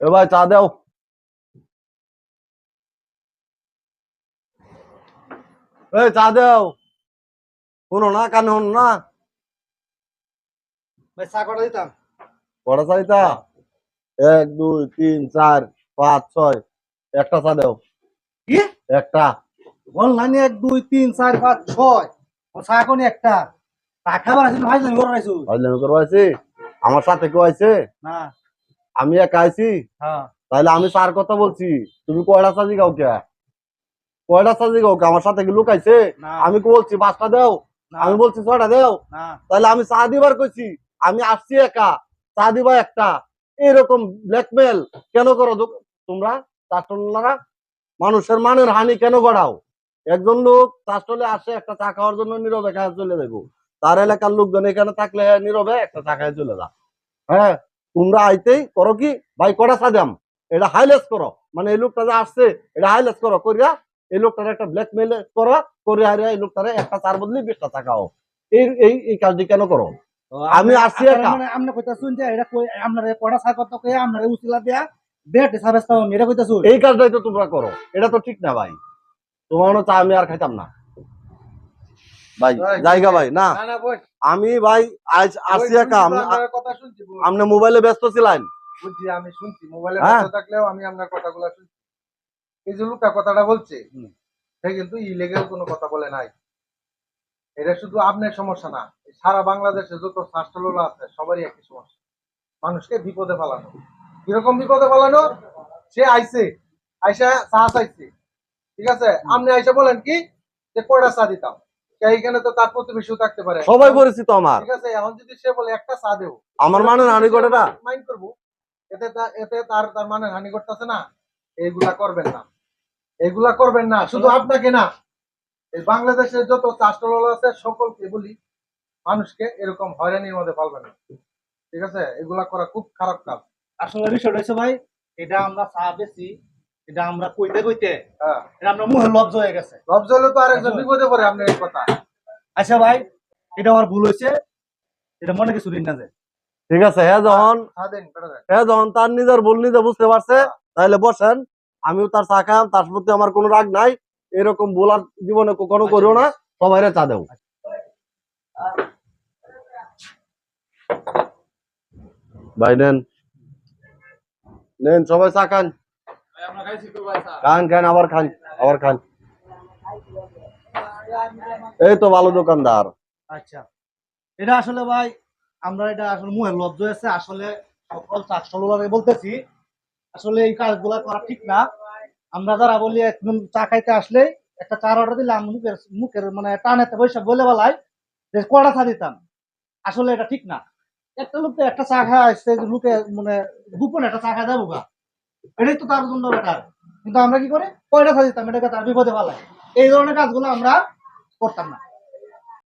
এ ভাই চা দাও। এই চা দাও। শুনো না কানে শুনো না। ভাই চা কটা দিতাম? চাইতা এক দুই তিন চার পাঁচ ছয়। একটা চা দাও। কি? একটা। অনলাইনে এক দুই তিন চার পাঁচ ছয়। ও চা কোনি একটা। চা ভাই আমার সাথে কেউ আইছে? না। আমি একা আইছি হ্যাঁ। তাহলে আমি চার কথা বলছি তুমি কয়টা সাজি গাও কে? কয়টা সাজি গাও কে? আমার সাথে কি লোক আমি বলছি পাঁচটা দাও? আমি বলছি ছয়টা দাও? তাহলে আমি চা দিবার কইছি আমি আসছি একা। চা দিবা একটা। এরকম ব্ল্যাকমেল কেন করো? তোমরা চাষটলারা মানুষের মানের হানি কেন করাও একজন লোক চাষটলে আসে একটা চা খাওয়ার জন্য নীরবে খায় চলে যাব তার এলাকার লোকজন এখানে থাকলে নীরবে একটা চা খায় চলে যা হ্যাঁ? তোমরা আইতেই করো কি? ভাই কটা দাম এটা হাইলেস করো। মানে এই লোকটা যে আসছে এটা হাইলেস করো। করিয়া এই লোকটার একটা ব্ল্যাকমেল করো। করে হারিয়া এই লোকটারে একটা চার বদলি বিশটা খাও। এই এই এই কাজটি কেন করো? আমি আসছি একা। মানে আপনি কইতা শুন যে এটা কই আপনারা কটা চা কত কই আপনারা দিয়া বেট সাবেস্তা এটা কইতা শুন এই কাজটাই তো তোমরা করো। এটা তো ঠিক না ভাই। তোমার চা আমি আর খাইতাম না। ভাই জায়গা ভাই না। আমি ভাই আজ আসছি একা আপনি- মোবাইলে ব্যস্ত ছিলেন। বুঝছি আমি শুনছি মোবাইলে হ্যাঁ। কথা থাকলেও আমি আপনার কথাগুলো শুনছি। এই যে লোকটা কথাটা বলছে সে কিন্তু ইলিগেল কোনো কথা বলে নাই। এটা শুধু আপনার সমস্যা না সারা বাংলাদেশে যত স্বাস্থ্যলোলা আছে সবারই একই সমস্যা। মানুষকে বিপদে ফেলানো। কীরকম বিপদে ফেলানো? সে আইছে আইসা চা চাইছে। ঠিক আছে? আপনি আইসা বলেন কি যে কয়টা চা দিতাম? এইখানে তো তার প্রতিবেশীও থাকতে পারে? সবাই পরিচিত আমার। ঠিক আছে এখন যদি সে বলে একটা চা দেবো আমার মানে হানি করে মাইন্ড করব। এতে এতে তার তার মানে হানি না এইগুলা করবেন না। এইগুলা করবেন না শুধু আপনাকে না। এই বাংলাদেশের যত চাষটল আছে সকলকে বলি মানুষকে এরকম হয়রানির মধ্যে পালবেন না। ঠিক আছে এগুলা করা খুব খারাপ কাজ। আসলে বিষয়টা হচ্ছে ভাই এটা আমরা চা বেশি এটা আমরা কইতে কইতে হ্যাঁ। এটা আমরা মুখে লব্জ হয়ে গেছে। লব জলে তো আরেকজন বিপদে পড়ে আপনি এই কথা। আচ্ছা ভাই এটা আমার ভুল হয়েছে। এটা মনে কিছু দিন না যে। ঠিক আছে হ্যাঁ যখন হ্যাঁ যখন তার নিজের ভুল নিজে বুঝতে পারছে তাহলে বসেন। আমিও তার চা খাম তার প্রতি আমার কোনো রাগ নাই। এরকম ভুল আর জীবনে কখনো করিও না। সবাই চা দেও ভাই নেন। নেন সবাই চা খান। খান খান, আবার খান আবার খান। এই তো ভালো দোকানদার। আচ্ছা। এটা আসলে ভাই, আমরা এটা আসলে মুখে লব্জ হয়েছে। আসলে সকল বলতেছি, আসলে এই কাজগুলো করা ঠিক না। আমরা যারা বলি একদম চা খাইতে আসলে একটা চা অর্ডার দিলাম মুখের মুখের মানে টানেতে বৈশাখ বলে বেলায় যে কড়া চা দিতাম। আসলে এটা ঠিক না। একটা লোক একটা চা খায় আসছে লোকে মানে গোপনে একটা চা খায় যাব গা এটাই তো তার জন্য কাজ কিন্তু আমরা কি করে? সাজিতাম দিতাম, এটাকে তার বিপদে ভালো এই ধরনের কাজগুলো আমরা করতাম না।